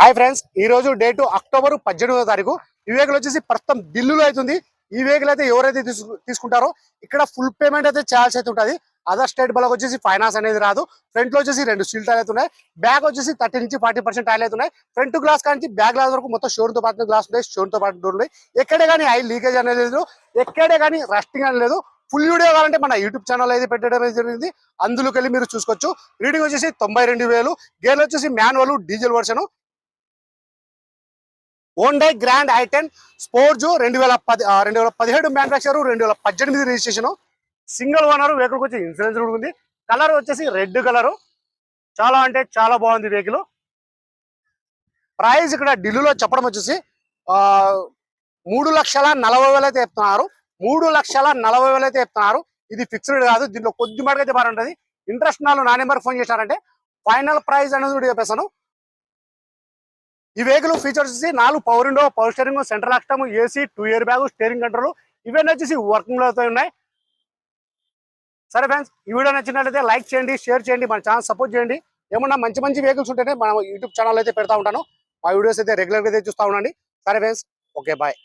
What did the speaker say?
Hi friends ఈ రోజు date October పద్దెనిమిదో తారీఖు. ఈ వెహికల్ వచ్చేసి ప్రస్తుతం ఢిల్లీలో అవుతుంది ఈ వెహికల్ అయితే ఎవరైతే తీసుకు- తీసుకుంటారో ఇక్కడ ఫుల్ పేమెంట్ అయితే చేయాల్సి అయితే ఉంటుంది. అదర్ స్టేట్ బలకు వచ్చేసి ఫైనాన్స్ అనేది రాదు. ఫ్రంట్లో వచ్చేసి రెండు స్టీల్ టైర్ అయితే ఉన్నాయి. బ్యాక్ వచ్చేసి థర్టీ నుంచి ఫార్టీ పర్సెంట్ టైర్లు అవుతున్నాయి ఫ్రంట్ గ్లాస్ కానీ బ్యాక్ గ్లాస్ వరకు మొత్తం షోర్తో పాటు గ్లాస్ ఉన్నాయి. షోర్తో పాటు డోర్ ఉన్నాయి. ఎక్కడే కానీ ఐ లీకేజ్ అనేది లేదు. ఎక్కడే కానీ రస్టింగ్ అనేది లేదు. ఫుల్ వీడియో కావాలంటే మన యూట్యూబ్ ఛానల్ అయితే పెట్టడం అనేది జరిగింది. అందులోకి వెళ్ళి మీరు చూసుకోవచ్చు. రీడింగ్ వచ్చేసి తొంభై రెండు వేలు. గేర్ వచ్చేసి manual diesel version Hyundai Grand i ten Sports రెండు వేల పది రెండు వేల పదిహేడు మ్యానుఫాక్చర్ రెండు వేల పద్దెనిమిది రిజిస్ట్రేషన్ సింగిల్ ఓనర్ వెహికల్ వచ్చి ఇన్సూరెన్స్ కూడా ఉంది. కలర్ వచ్చేసి రెడ్ కలర్ చాలా అంటే చాలా బాగుంది వెహికల్ ప్రైస్ ఇక్కడ ఢిల్లీలో చెప్పడం వచ్చేసి మూడు లక్షల నలభై వేలు అయితే చెప్తున్నారు. మూడు లక్షల నలభై వేలు అయితే చెప్తున్నారు. ఇది ఫిక్స్డ్ కాదు దీంట్లో కొద్ది మటుకైతే అయితే బాగుంటుంది ఇంట్రెస్ట్ నాలుగు నా నెంబర్ ఫోన్ చేశారంటే ఫైనల్ ప్రైస్ అనేది కూడా చెప్పేస్తాను. ఈ వెహికల్ ఫీచర్స్ వచ్చేసి నాలుగు power window power steering central అక్టమ్ AC two air bag steering control ఇవన్నీ వచ్చేసి వర్కింగ్లో ఉన్నాయి. సరే ఫ్రెండ్స్ ఈ వీడియో నచ్చినట్లయితే లైక్ చేయండి షేర్ చేయండి మన ఛానల్ సపోర్ట్ చేయండి. ఏమన్నా మంచి మంచి వెహికల్స్ ఉంటేనే మనం యూట్యూబ్ ఛానల్ అయితే పెడతా ఉంటాను. మా వీడియోస్ అయితే రెగ్యులర్గా అయితే చూస్తూ ఉండండి. సరే ఫ్రెండ్స్ ఓకే బాయ్